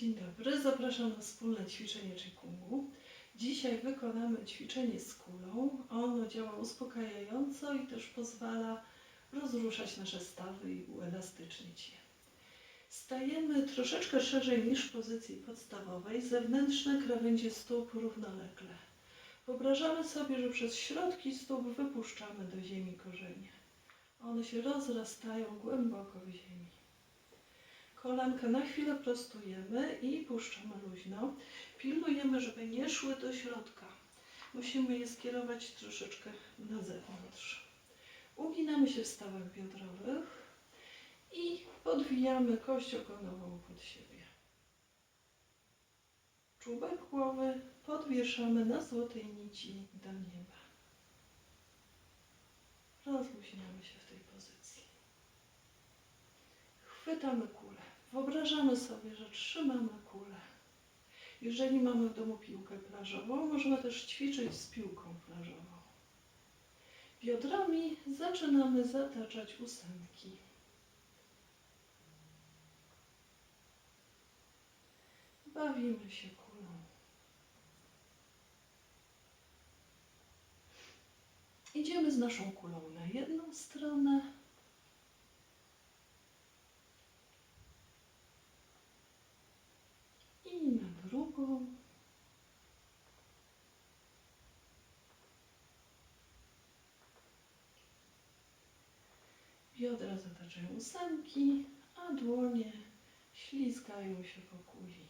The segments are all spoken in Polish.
Dzień dobry, zapraszam na wspólne ćwiczenie Chikungu. Dzisiaj wykonamy ćwiczenie z kulą. Ono działa uspokajająco i też pozwala rozruszać nasze stawy i uelastycznić je. Stajemy troszeczkę szerzej niż w pozycji podstawowej, zewnętrzne krawędzie stóp równolegle. Wyobrażamy sobie, że przez środki stóp wypuszczamy do ziemi korzenie. One się rozrastają głęboko w ziemi. Kolankę na chwilę prostujemy i puszczamy luźno. Pilnujemy, żeby nie szły do środka. Musimy je skierować troszeczkę na zewnątrz. Uginamy się w stawach biodrowych i podwijamy kość ogonową pod siebie. Czubek głowy podwieszamy na złotej nici do nieba. Rozluźniamy się w tej pozycji. Chwytamy kulę. Wyobrażamy sobie, że trzymamy kulę. Jeżeli mamy w domu piłkę plażową, możemy też ćwiczyć z piłką plażową. Biodrami zaczynamy zataczać ósemki. Bawimy się kulą. Idziemy z naszą kulą na jedną stronę, i na Biodra zataczają ósemki, a dłonie ślizgają się po kuli.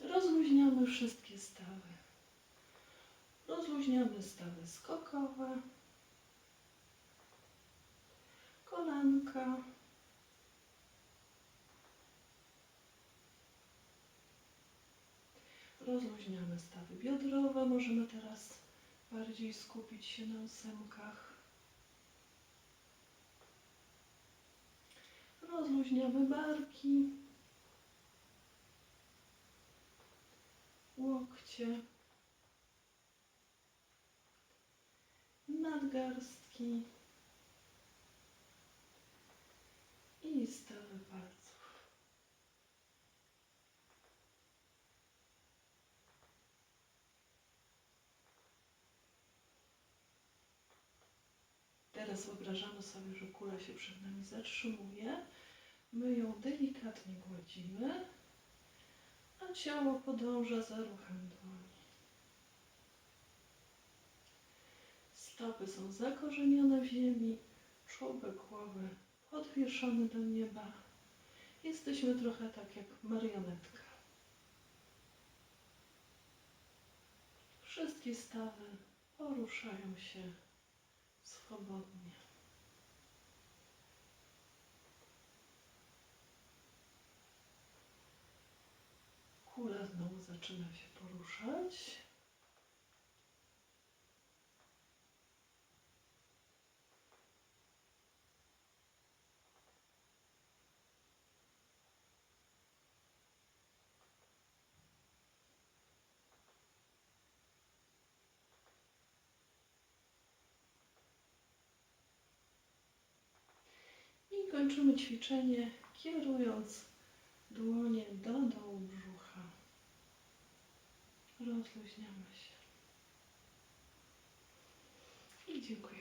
Rozluźniamy wszystkie stawy. Rozluźniamy stawy skokowe, kolanka, Rozluźniamy stawy biodrowe. Możemy teraz bardziej skupić się na ósemkach. Rozluźniamy barki, łokcie, nadgarstki i stawy palców. Teraz wyobrażamy sobie, że kula się przed nami zatrzymuje. My ją delikatnie gładzimy, a ciało podąża za ruchem dłoni. Stopy są zakorzenione w ziemi, czubek głowy podwieszony do nieba. Jesteśmy trochę tak jak marionetka. Wszystkie stawy poruszają się swobodnie. Kula znowu zaczyna się poruszać. I kończymy ćwiczenie kierując dłonie do dołu brzucha. Rozluźniamy się. I dziękuję